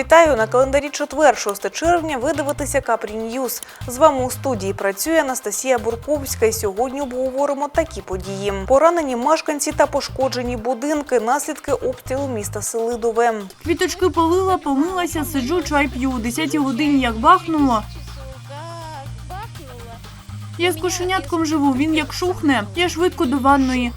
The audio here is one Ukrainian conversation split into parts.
Вітаю на календарі четвер, 6 червня. Ви дивитеся Капрі Ньюз. З вами у студії працює Анастасія Бурковська. І сьогодні обговоримо такі події: поранені мешканці та пошкоджені будинки, наслідки обстрілу міста Селидове. Квіточки полила, помилася, сиджу, чай п'ю. 10 годині як бахнуло. Я з кошенятком живу, він як шухне. Я швидко до ванної.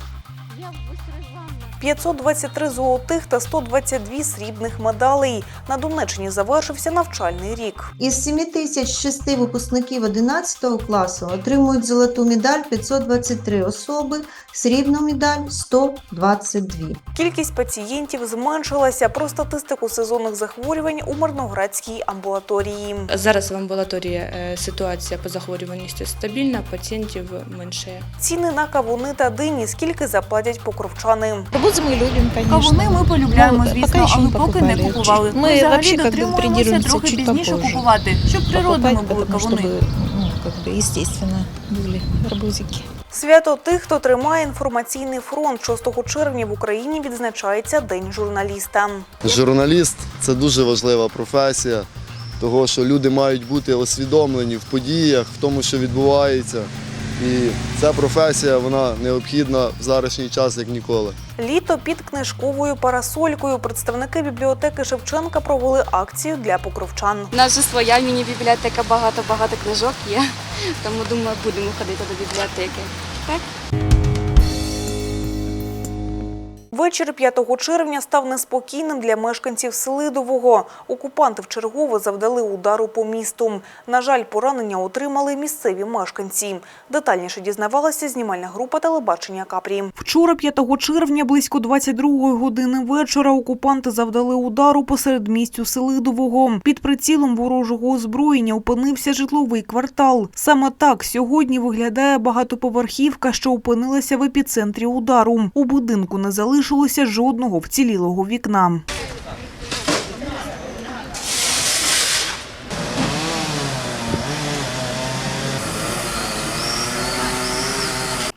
523 золотих та 122 срібних медалей. На Донеччині завершився навчальний рік. Із 7006 випускників 11 класу отримують золоту медаль 523 особи, срібну медаль 122. Кількість пацієнтів зменшилася про статистику сезонних захворювань у Мирноградській амбулаторії. Зараз в амбулаторії е, ситуація по захворюваності стабільна, пацієнтів менше. Ціни на кавуни та дині скільки заплатять покровчани. Арбузы мы любим, конечно. Кавуни ми полюбляємо, Ну, звісно, пока ще але не поки не покупали. купували. Ми Ми взагалі вообще как бы дотримуємося придерживаемся трохи чуть пізніше попозже. купувати, щоб природними Покупать, були потому кавуни. чтобы, ну, как бы естественно были арбузики. Свято тих, хто тримає інформаційний фронт 6 червня в Україні відзначається День журналіста. Журналіст це дуже важлива професія, того що люди мають бути освідомлені в подіях, в тому, що відбувається. І ця професія вона необхідна в зарашній час як ніколи. Літо під книжковою парасолькою. Представники бібліотеки Шевченка провели акцію для покровчан. У нас же своя міні-бібліотека, багато-багато книжок є. Тому думаю, будемо ходити до бібліотеки. Так? Вечір 5 червня став неспокійним для мешканців Селидового. Окупанти вчергово завдали удару по місту. На жаль, поранення отримали місцеві мешканці. Детальніше дізнавалася знімальна група телебачення Капрі. Вчора, 5 червня, близько 22 години вечора, окупанти завдали удару посеред містю Селидового. Під прицілом ворожого озброєння опинився житловий квартал. Саме так сьогодні виглядає багатоповерхівка, що опинилася в епіцентрі удару. У будинку не залишилося жодного вцілілого вікна.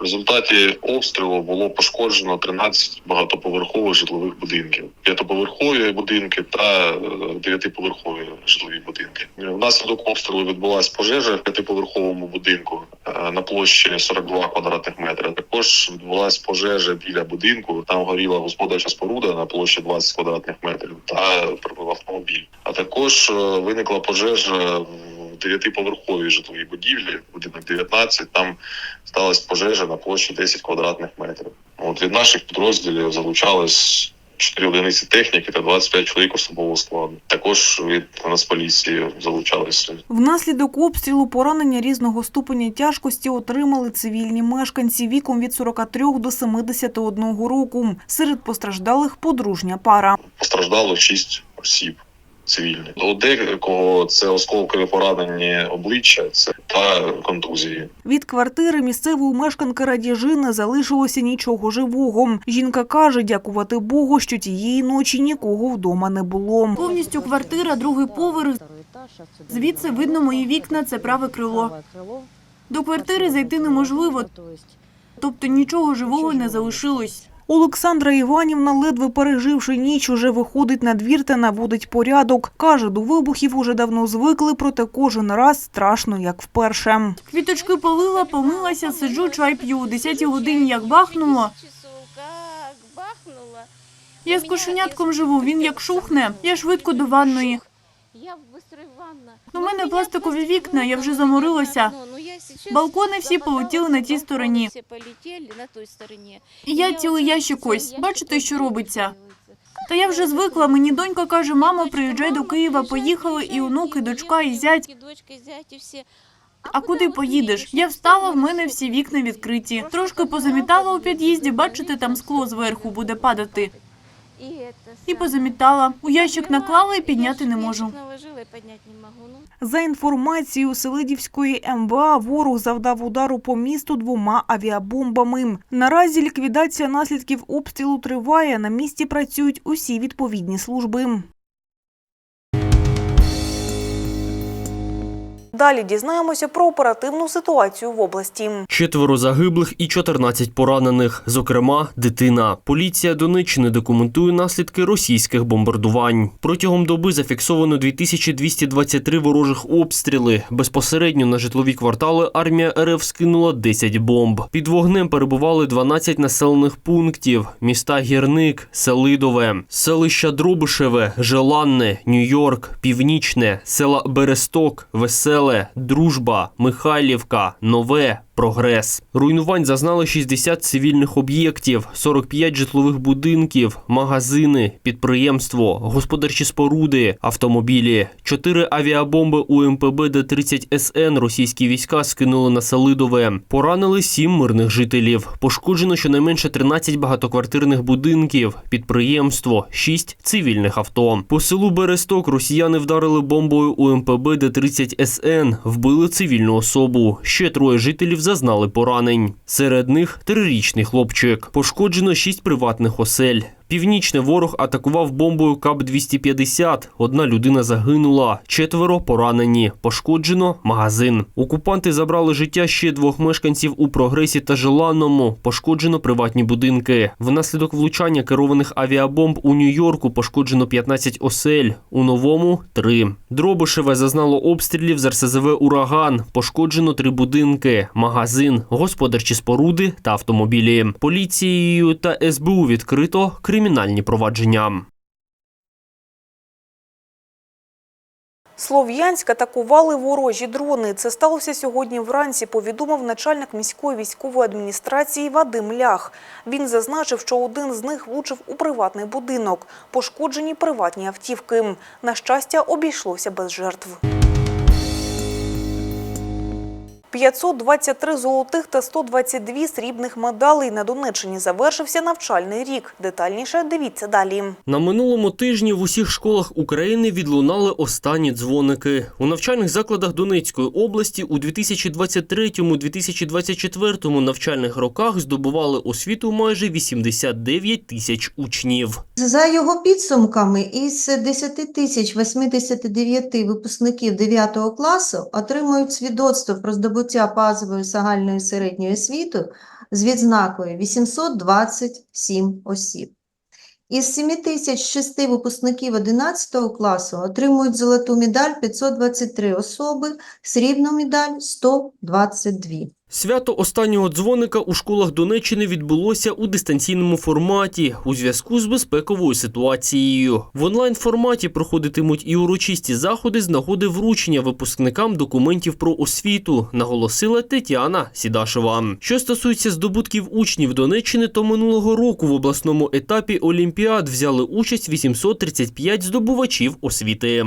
Результаті обстрілу було пошкоджено 13 багатоповерхових житлових будинків, п'ятоповерхові будинки та е, дев'ятиповерхові житлові будинки. Внаслідок обстрілу відбулася пожежа в п'ятиповерховому будинку е, на площі 42 квадратних метри. Також відбулася пожежа біля будинку. Там горіла господарча споруда на площі 20 квадратних метрів та прибув автомобіль. А також е, виникла пожежа в дев'ятиповерховій житловій будівлі, будинок 19, Там сталася пожежа на площі 10 квадратних метрів. От від наших підрозділів залучались 4 одиниці техніки та 25 чоловік особового складу. Також від Нацполіції залучалися Внаслідок обстрілу поранення різного ступеня тяжкості отримали цивільні мешканці віком від 43 до 71 року. Серед постраждалих подружня пара. постраждало 6 осіб. Цивільні у декого це осколкові поранені обличчя, це та контузії. Від квартири місцевої мешканки Радіжи не залишилося нічого живого. Жінка каже, дякувати Богу, що тієї ночі нікого вдома не було. Повністю квартира, другий поверх. Звідси видно мої вікна, це праве крило. До квартири зайти неможливо, тобто нічого живого не залишилось. Олександра Іванівна, ледве переживши ніч, уже виходить на двір та наводить порядок. Каже, до вибухів уже давно звикли, проте кожен раз страшно, як вперше. Квіточки полила, помилася, сиджу, чай п'ю. У 10 годині як бахнуло. Я з кошенятком живу, він як шухне. Я швидко до ванної. У мене пластикові вікна, я вже заморилася. Балкони всі полетіли на тій стороні. І я цілий ящик ось. Бачите, що робиться? Та я вже звикла. Мені донька каже, мама, приїжджай до Києва. Поїхали і онуки, дочка, і зять. А куди поїдеш? Я встала, в мене всі вікна відкриті. Трошки позамітала у під'їзді, бачите, там скло зверху буде падати. І позамітала. У ящик наклала і підняти не можу. За інформацією Селидівської МВА, ворог завдав удару по місту двома авіабомбами. Наразі ліквідація наслідків обстрілу триває. На місці працюють усі відповідні служби. Далі дізнаємося про оперативну ситуацію в області. Четверо загиблих і 14 поранених, зокрема, дитина. Поліція Донеччини документує наслідки російських бомбардувань. Протягом доби зафіксовано 2223 ворожих обстріли. Безпосередньо на житлові квартали армія РФ скинула 10 бомб. Під вогнем перебували 12 населених пунктів: міста Гірник, Селидове, селища Дробишеве, Желанне, Нью-Йорк, Північне, села Бересток, Веселе, Дружба, Михайлівка, Нове. Прогрес руйнувань зазнали 60 цивільних об'єктів, 45 житлових будинків, магазини, підприємство, господарчі споруди, автомобілі. Чотири авіабомби УМПБ Д-30 СН російські війська скинули на Селидове. Поранили сім мирних жителів. Пошкоджено щонайменше 13 багатоквартирних будинків, підприємство, 6 цивільних авто. По селу Бересток росіяни вдарили бомбою УМПБ Д-30 СН, вбили цивільну особу. Ще троє жителів зазнали поранень. Серед них трирічний хлопчик. Пошкоджено шість приватних осель. Північний ворог атакував бомбою КАП-250. Одна людина загинула, четверо поранені. Пошкоджено магазин. Окупанти забрали життя ще двох мешканців у прогресі та Желанному. Пошкоджено приватні будинки. Внаслідок влучання керованих авіабомб у Нью-Йорку пошкоджено 15 осель. У новому три. Дробишеве зазнало обстрілів з РСЗВ Ураган. Пошкоджено три будинки, магазин, господарчі споруди та автомобілі. Поліцією та СБУ відкрито кримінальні провадження. Слов'янськ атакували ворожі дрони. Це сталося сьогодні вранці, повідомив начальник міської військової адміністрації Вадим Лях. Він зазначив, що один з них влучив у приватний будинок. Пошкоджені приватні автівки. На щастя, обійшлося без жертв. 523 золотих та 122 срібних медалей на Донеччині завершився навчальний рік. Детальніше дивіться далі. На минулому тижні в усіх школах України відлунали останні дзвоники. У навчальних закладах Донецької області у 2023-2024 навчальних роках здобували освіту майже 89 тисяч учнів. За його підсумками, із 10 тисяч 89 випускників 9 класу отримують свідоцтво про здобуття базової загальної середньої освіти з відзнакою 827 осіб. Із 7 тисяч 6 випускників 11 класу отримують золоту медаль 523 особи, срібну медаль 122. Свято останнього дзвоника у школах Донеччини відбулося у дистанційному форматі у зв'язку з безпековою ситуацією. В онлайн-форматі проходитимуть і урочисті заходи з нагоди вручення випускникам документів про освіту, наголосила Тетяна Сідашева. Що стосується здобутків учнів Донеччини, то минулого року в обласному етапі Олімпіад взяли участь 835 здобувачів освіти.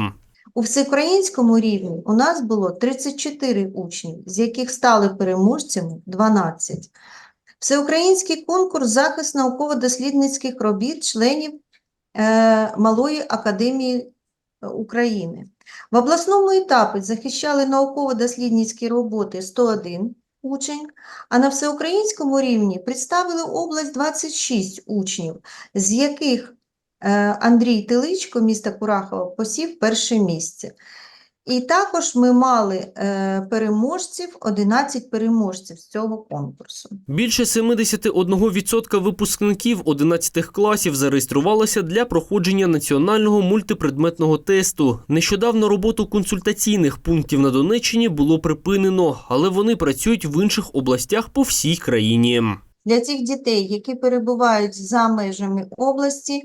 У всеукраїнському рівні у нас було 34 учнів, з яких стали переможцями 12. Всеукраїнський конкурс захист науково-дослідницьких робіт членів е, Малої академії України. В обласному етапі захищали науково-дослідницькі роботи 101 учень, а на всеукраїнському рівні представили область 26 учнів, з яких Е, Андрій Теличко, міста Курахова, посів перше місце. І також ми мали е, переможців, 11 переможців з цього конкурсу. Більше 71% випускників 11 класів зареєструвалося для проходження національного мультипредметного тесту. Нещодавно роботу консультаційних пунктів на Донеччині було припинено, але вони працюють в інших областях по всій країні. Для цих дітей, які перебувають за межами області, е,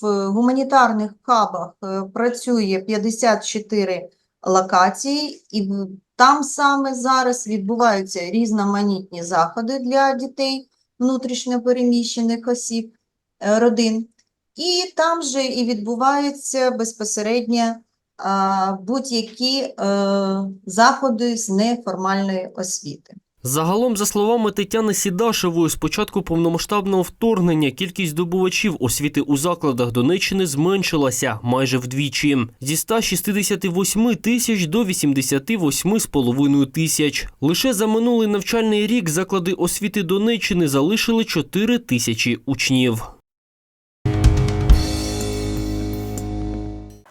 в гуманітарних хабах е, працює 54 локації, і там саме зараз відбуваються різноманітні заходи для дітей внутрішньо переміщених осіб, е, родин. І там же і відбуваються безпосередньо будь-які заходи з неформальної освіти. Загалом, за словами Тетяни Сідашевої, з початку повномасштабного вторгнення кількість здобувачів освіти у закладах Донеччини зменшилася майже вдвічі зі 168 тисяч до 88,5 тисяч. Лише за минулий навчальний рік заклади освіти Донеччини залишили 4 тисячі учнів.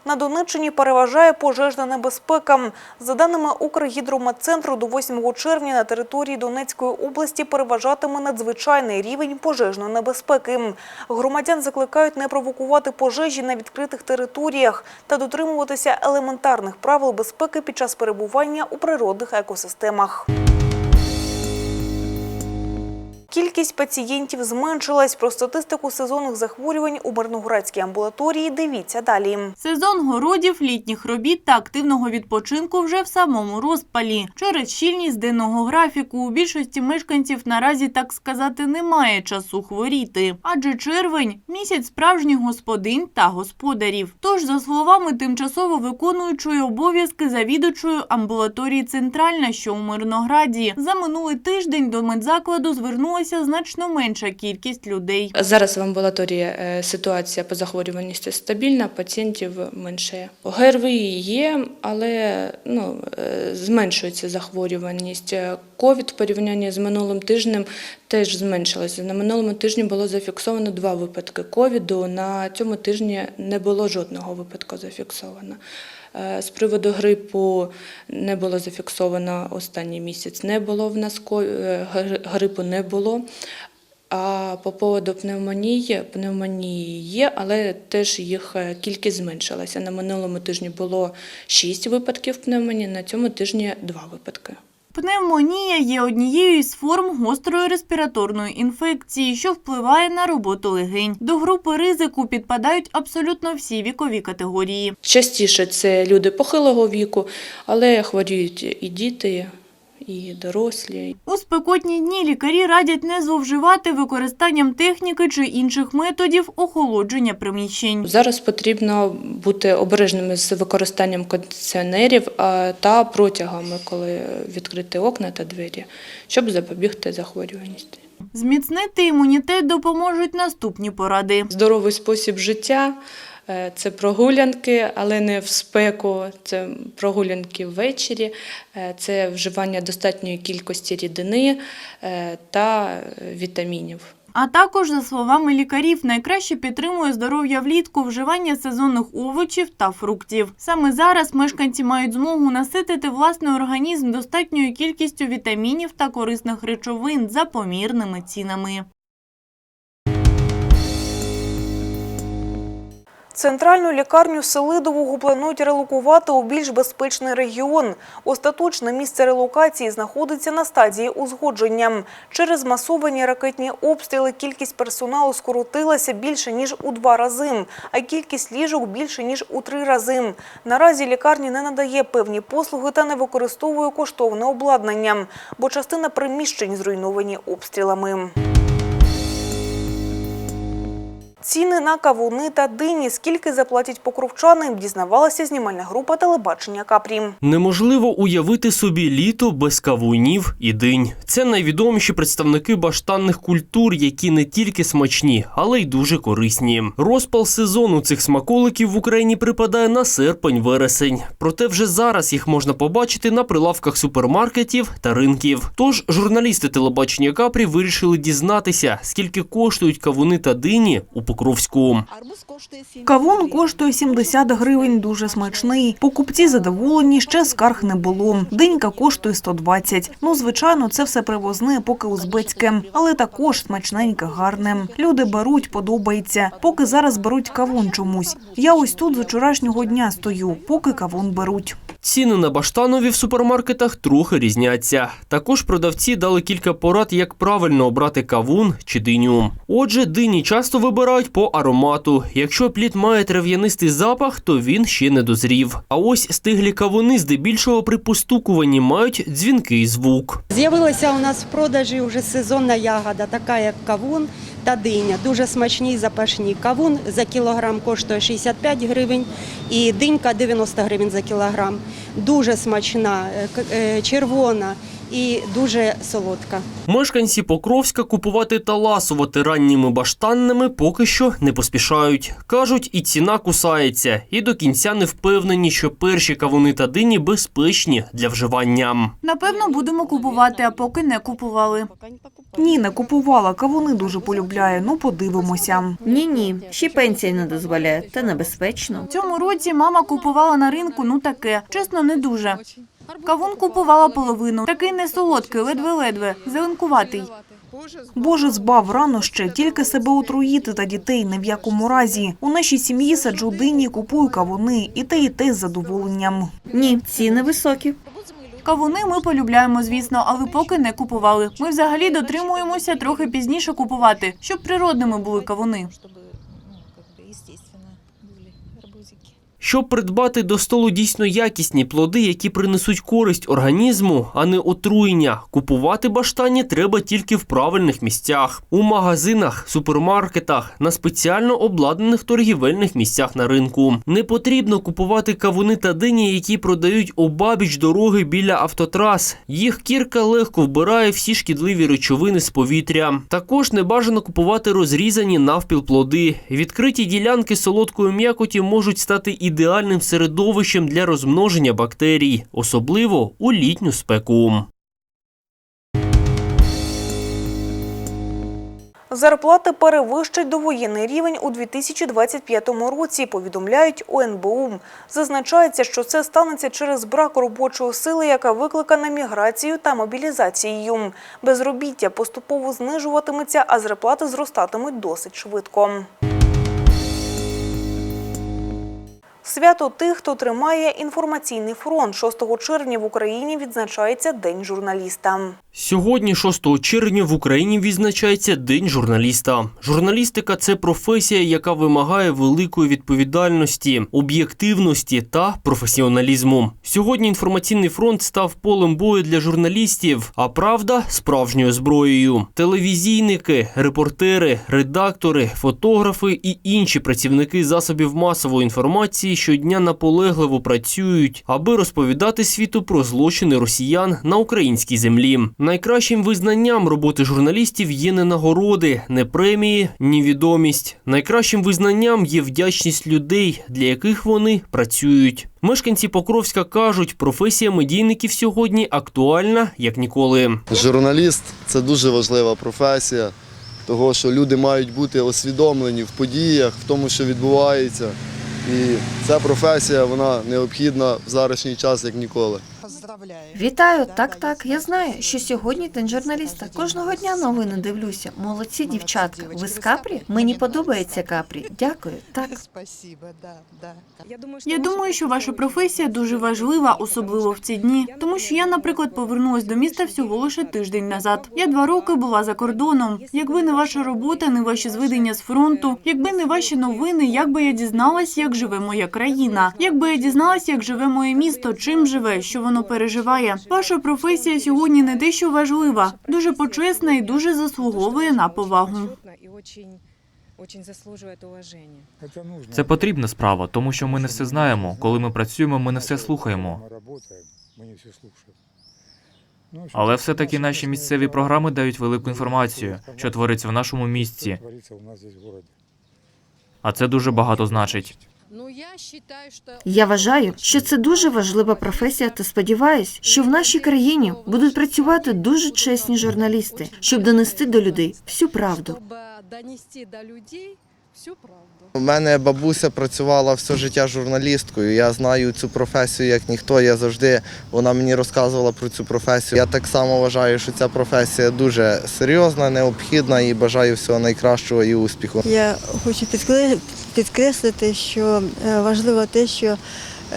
На Донеччині переважає пожежна небезпека. За даними Укргідрометцентру, до 8 червня на території Донецької області переважатиме надзвичайний рівень пожежної небезпеки. Громадян закликають не провокувати пожежі на відкритих територіях та дотримуватися елементарних правил безпеки під час перебування у природних екосистемах. Кількість пацієнтів зменшилась. Про статистику сезонних захворювань у Мирноградській амбулаторії дивіться далі. Сезон городів, літніх робіт та активного відпочинку вже в самому розпалі. Через щільність денного графіку у більшості мешканців наразі, так сказати, немає часу хворіти. Адже червень – місяць справжніх господинь та господарів. Тож, за словами тимчасово виконуючої обов'язки завідувачої амбулаторії «Центральна», що у Мирнограді, за минулий тиждень до медзакладу звернулася значно менша кількість людей. Зараз в амбулаторії е, ситуація по захворюваності стабільна, пацієнтів менше. ГРВІ є, але ну, е, зменшується захворюваність. Ковід в порівнянні з минулим тижнем теж зменшилося. На минулому тижні було зафіксовано два випадки ковіду. На цьому тижні не було жодного випадку зафіксовано. Е, З приводу грипу не було зафіксовано останній місяць. Не було в нас е, грипу не було. А по поводу пневмонії, пневмонії є, але теж їх е, кількість зменшилася. На минулому тижні було 6 випадків пневмонії, на цьому тижні 2 випадки. Пневмонія є однією із форм гострої респіраторної інфекції, що впливає на роботу легень. До групи ризику підпадають абсолютно всі вікові категорії. Частіше це люди похилого віку, але хворіють і діти, і дорослі. У спекотні дні лікарі радять не зловживати використанням техніки чи інших методів охолодження приміщень. Зараз потрібно бути обережними з використанням кондиціонерів та протягами, коли відкрити окна та двері, щоб запобігти захворюваності. Зміцнити імунітет допоможуть наступні поради. Здоровий спосіб життя це прогулянки, але не в спеку. Це прогулянки ввечері, е, це вживання достатньої кількості рідини е, та е, вітамінів. А також, за словами лікарів, найкраще підтримує здоров'я влітку вживання сезонних овочів та фруктів. Саме зараз мешканці мають змогу наситити власний організм достатньою кількістю вітамінів та корисних речовин за помірними цінами. Центральну лікарню Селидового планують релокувати у більш безпечний регіон. Остаточне місце релокації знаходиться на стадії узгодження. Через масовані ракетні обстріли кількість персоналу скоротилася більше, ніж у два рази, а кількість ліжок більше, ніж у три рази. Наразі лікарні не надає певні послуги та не використовує коштовне обладнання, бо частина приміщень зруйновані обстрілами. Ціни на кавуни та дині, скільки заплатять покровчани, дізнавалася знімальна група телебачення Капрі. Неможливо уявити собі літо без кавунів і динь. Це найвідоміші представники баштанних культур, які не тільки смачні, але й дуже корисні. Розпал сезону цих смаколиків в Україні припадає на серпень-вересень. Проте вже зараз їх можна побачити на прилавках супермаркетів та ринків. Тож журналісти телебачення Капрі вирішили дізнатися, скільки коштують кавуни та дині у Покровську. Кавун коштує 70 гривень, дуже смачний. Покупці задоволені, ще скарг не було. Динька коштує 120. Ну, звичайно, це все привозне, поки узбецьке, але також смачненьке, гарне. Люди беруть, подобається. Поки зараз беруть кавун чомусь. Я ось тут з вчорашнього дня стою, поки кавун беруть. Ціни на баштанові в супермаркетах трохи різняться. Також продавці дали кілька порад, як правильно обрати кавун чи диню. Отже, дині часто вибирають по аромату. Якщо плід має трав'янистий запах, то він ще не дозрів. А ось стиглі кавуни здебільшого при постукуванні мають дзвінкий звук. З'явилася у нас в продажі вже сезонна ягода, така як кавун та диня. Дуже смачні і запашні. Кавун за кілограм коштує 65 гривень і динька 90 гривень за кілограм. Дуже смачна, е, е, червона. І дуже солодка. Мешканці Покровська купувати та ласувати ранніми баштанними поки що не поспішають. Кажуть, і ціна кусається, і до кінця не впевнені, що перші кавуни та дині безпечні для вживання. Напевно, будемо купувати, а поки не купували. Ні, не купувала, кавуни дуже полюбляє, ну подивимося. Ні, ні, ще пенсія не дозволяє, та небезпечно. В цьому році мама купувала на ринку, ну таке. Чесно, не дуже. Кавун купувала половину. Такий не солодкий, ледве-ледве, зеленкуватий. Боже збав рано ще, тільки себе отруїти та дітей не в якому разі. У нашій сім'ї саджу дині, купую кавуни, і те, і те з задоволенням. Ні, ціни високі. Кавуни ми полюбляємо, звісно, але поки не купували. Ми взагалі дотримуємося трохи пізніше купувати, щоб природними були кавуни. Щоб придбати до столу дійсно якісні плоди, які принесуть користь організму, а не отруєння, купувати баштані треба тільки в правильних місцях у магазинах, супермаркетах, на спеціально обладнаних торгівельних місцях на ринку. Не потрібно купувати кавуни та дині, які продають обабіч дороги біля автотрас. Їх кірка легко вбирає всі шкідливі речовини з повітря. Також не бажано купувати розрізані навпіл плоди. Відкриті ділянки солодкої м'якоті можуть стати ідеальним середовищем для розмноження бактерій, особливо у літню спеку. Зарплати перевищать довоєнний рівень у 2025 році, повідомляють у НБУ. Зазначається, що це станеться через брак робочої сили, яка викликана міграцією та мобілізацією. Безробіття поступово знижуватиметься, а зарплати зростатимуть досить швидко. Свято тих, хто тримає інформаційний фронт. 6 червня в Україні відзначається День журналіста. Сьогодні, 6 червня, в Україні відзначається День журналіста. Журналістика це професія, яка вимагає великої відповідальності, об'єктивності та професіоналізму. Сьогодні інформаційний фронт став полем бою для журналістів, а правда справжньою зброєю. Телевізійники, репортери, редактори, фотографи і інші працівники засобів масової інформації щодня наполегливо працюють, аби розповідати світу про злочини росіян на українській землі. Найкращим визнанням роботи журналістів є не нагороди, не премії, ні відомість. Найкращим визнанням є вдячність людей, для яких вони працюють. Мешканці Покровська кажуть, професія медійників сьогодні актуальна як ніколи. Журналіст це дуже важлива професія, того що люди мають бути освідомлені в подіях, в тому, що відбувається. І ця професія вона необхідна в зараз час як ніколи. Вітаю, так, так. Я знаю, що сьогодні день журналіста. Кожного дня новини дивлюся. Молодці, дівчатка. Ви з капрі? Мені подобається капрі. Дякую. Так. Я думаю, що ваша професія дуже важлива, особливо в ці дні. Тому що я, наприклад, повернулась до міста всього лише тиждень назад. Я два роки була за кордоном. Якби не ваша робота, не ваші зведення з фронту, якби не ваші новини, як би я дізналась, як живе моя країна, якби я дізналась, як живе моє місто, чим живе, що воно переживає. Ваша професія сьогодні не те, що важлива, дуже почесна і дуже заслуговує на повагу. Це потрібна справа, тому що ми не все знаємо. Коли ми працюємо, ми не все слухаємо. Але все-таки наші місцеві програми дають велику інформацію, що твориться в нашому місті. А це дуже багато значить. Я вважаю, що це дуже важлива професія, та сподіваюсь, що в нашій країні будуть працювати дуже чесні журналісти, щоб донести до людей всю правду. У мене бабуся працювала все життя журналісткою. Я знаю цю професію як ніхто. Я завжди вона мені розказувала про цю професію. Я так само вважаю, що ця професія дуже серйозна, необхідна і бажаю всього найкращого і успіху. Я хочу підкре- підкреслити, що е, важливо те, що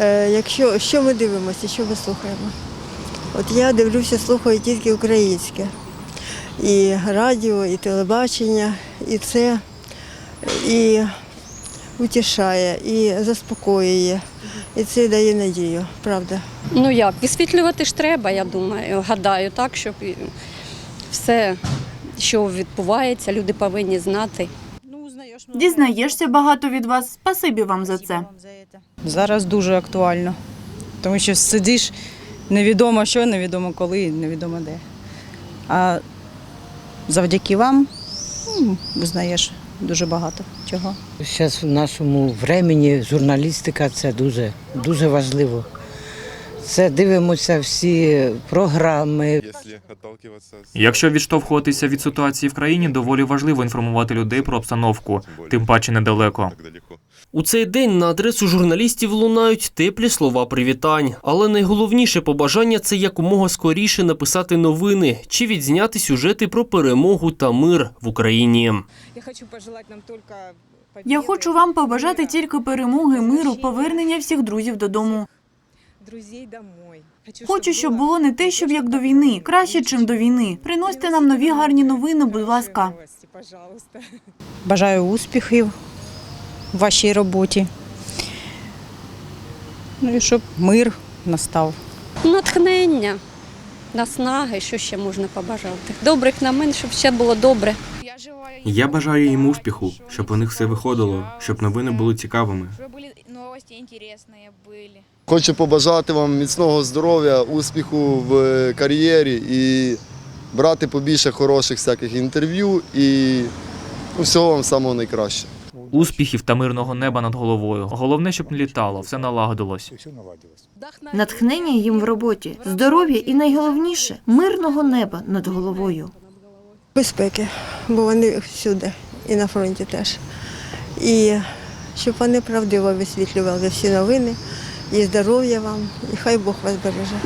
е, якщо що ми дивимося, що ми слухаємо. От я дивлюся, слухаю тільки українське. І радіо, і телебачення, і це і утішає, і заспокоює. І це дає надію, правда. Ну як, висвітлювати ж треба, я думаю. Гадаю, так, щоб все, що відбувається, люди повинні знати. Дізнаєшся багато від вас. Спасибі вам за це. Зараз дуже актуально, тому що сидиш невідомо що, невідомо коли, невідомо де. А завдяки вам м, визнаєш дуже багато чого. Зараз в нашому времені журналістика це дуже, дуже важливо. Це дивимося всі програми. Якщо відштовхуватися від ситуації в країні, доволі важливо інформувати людей про обстановку, тим паче недалеко. У цей день на адресу журналістів лунають теплі слова привітань. Але найголовніше побажання це якомога скоріше написати новини чи відзняти сюжети про перемогу та мир в Україні. Я хочу пожелати нам тільки пачу вам побажати тільки перемоги, миру, повернення всіх друзів додому. Хочу, щоб було не те, щоб як до війни, краще, чим до війни. Приносьте нам нові гарні новини, будь ласка. Бажаю успіхів в вашій роботі. Ну і щоб мир настав. Натхнення, наснаги, що ще можна побажати. Добрих намен, щоб все було добре. Я бажаю їм успіху, щоб у них все виходило, щоб новини були цікавими. Хочу побажати вам міцного здоров'я, успіху в е, кар'єрі і брати побільше хороших всяких інтерв'ю і ну, всього вам самого найкращого. Успіхів та мирного неба над головою. Головне, щоб не літало, все налагодилось. Натхнення їм в роботі, здоров'я і найголовніше мирного неба над головою. Безпеки, бо вони всюди, і на фронті теж. І щоб вони правдиво висвітлювали всі новини, і здоров'я вам, і хай Бог вас береже.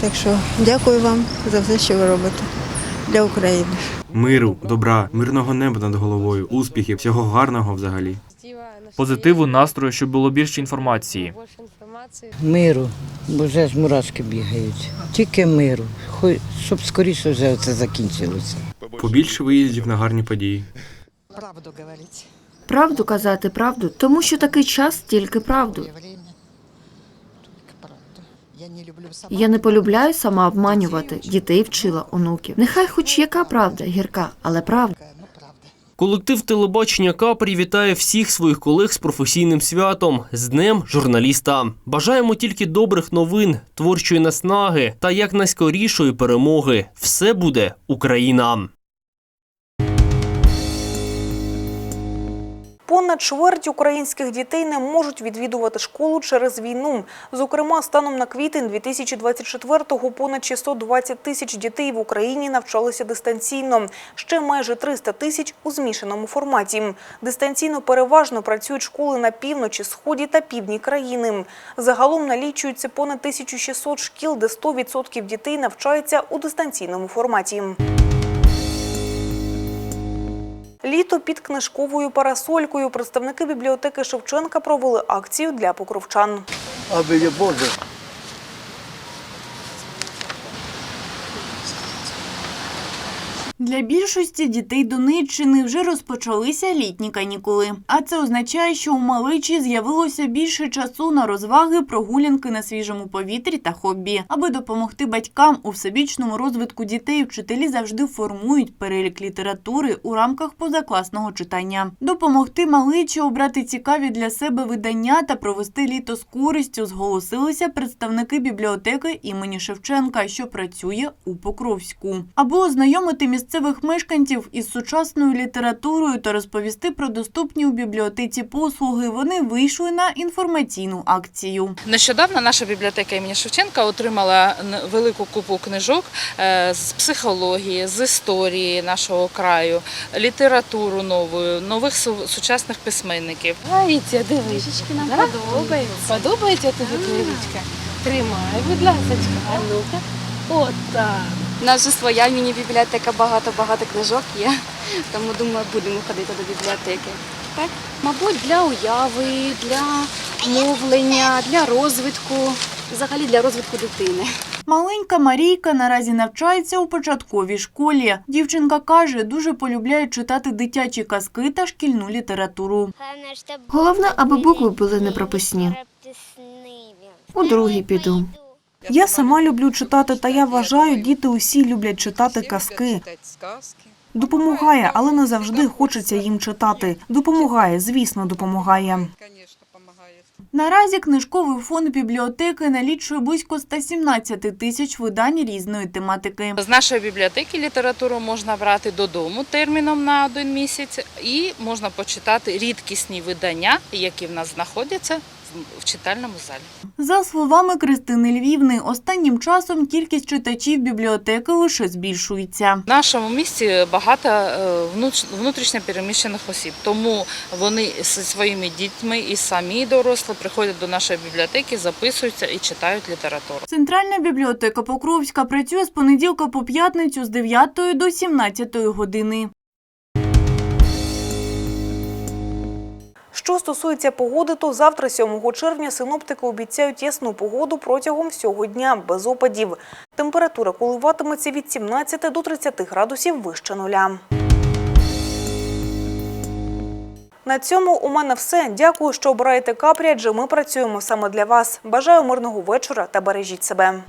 Так що дякую вам за все, що ви робите для України. Миру, добра, мирного неба над головою, успіхів, всього гарного взагалі. Позитиву, настрою, щоб було більше інформації. Миру, бо вже ж мурашки бігають. Тільки миру. Хой, щоб скоріше вже це закінчилося. Побільше виїздів на гарні події. Правду казати правду, тому що такий час тільки правду. Я не полюбляю сама обманювати. Дітей вчила онуків. Нехай хоч яка правда, гірка, але правда. Колектив телебачення Капрі вітає всіх своїх колег з професійним святом з Днем журналіста. Бажаємо тільки добрих новин, творчої наснаги та якнайскорішої перемоги. Все буде Україна. Понад чверть українських дітей не можуть відвідувати школу через війну. Зокрема, станом на квітень 2024-го понад 620 тисяч дітей в Україні навчалися дистанційно. Ще майже 300 тисяч у змішаному форматі. Дистанційно переважно працюють школи на півночі, сході та півдні країни. Загалом налічується понад 1600 шкіл, де 100% дітей навчаються у дистанційному форматі. Літо під книжковою парасолькою представники бібліотеки Шевченка провели акцію для покровчан. Аби є Боже. Для більшості дітей Донеччини вже розпочалися літні канікули. А це означає, що у маличі з'явилося більше часу на розваги, прогулянки на свіжому повітрі та хобі. Аби допомогти батькам у всебічному розвитку дітей, вчителі завжди формують перелік літератури у рамках позакласного читання. Допомогти маличі обрати цікаві для себе видання та провести літо з користю зголосилися представники бібліотеки імені Шевченка, що працює у Покровську. Аби ознайомити місцевих мешканців із сучасною літературою та розповісти про доступні у бібліотеці послуги, вони вийшли на інформаційну акцію. Нещодавно наша бібліотека імені Шевченка отримала велику купу книжок е, з психології, з історії нашого краю, літературу нову, нових сучасних письменників. Дивіться, дивись. нам подобається. Подобається тобі книжечка? Тримай, будь ласка. А ну-ка. От так. У нас же своя міні-бібліотека, багато-багато книжок є, тому думаю, будемо ходити до бібліотеки. Так, мабуть, для уяви, для мовлення, для розвитку, взагалі для розвитку дитини. Маленька Марійка наразі навчається у початковій школі. Дівчинка каже, дуже полюбляє читати дитячі казки та шкільну літературу. Головне, аби букви були непрописні. У другий піду. Я сама люблю читати, та я вважаю, діти усі люблять читати казки. Допомагає, але не завжди хочеться їм читати. Допомагає, звісно, допомагає. Наразі книжковий фонд бібліотеки налічує близько 117 тисяч видань різної тематики. З нашої бібліотеки літературу можна брати додому терміном на один місяць, і можна почитати рідкісні видання, які в нас знаходяться в- читальному залі. За словами Кристини Львівни, останнім часом кількість читачів бібліотеки лише збільшується. В нашому місті багато е, внутрішньо переміщених осіб, тому вони зі своїми дітьми і самі дорослі приходять до нашої бібліотеки, записуються і читають літературу. Центральна бібліотека Покровська працює з понеділка по п'ятницю з 9 до 17 години. Що стосується погоди, то завтра, 7 червня, синоптики обіцяють ясну погоду протягом всього дня, без опадів. Температура коливатиметься від 17 до 30 градусів вище нуля. На цьому у мене все. Дякую, що обираєте капрі, адже ми працюємо саме для вас. Бажаю мирного вечора та бережіть себе.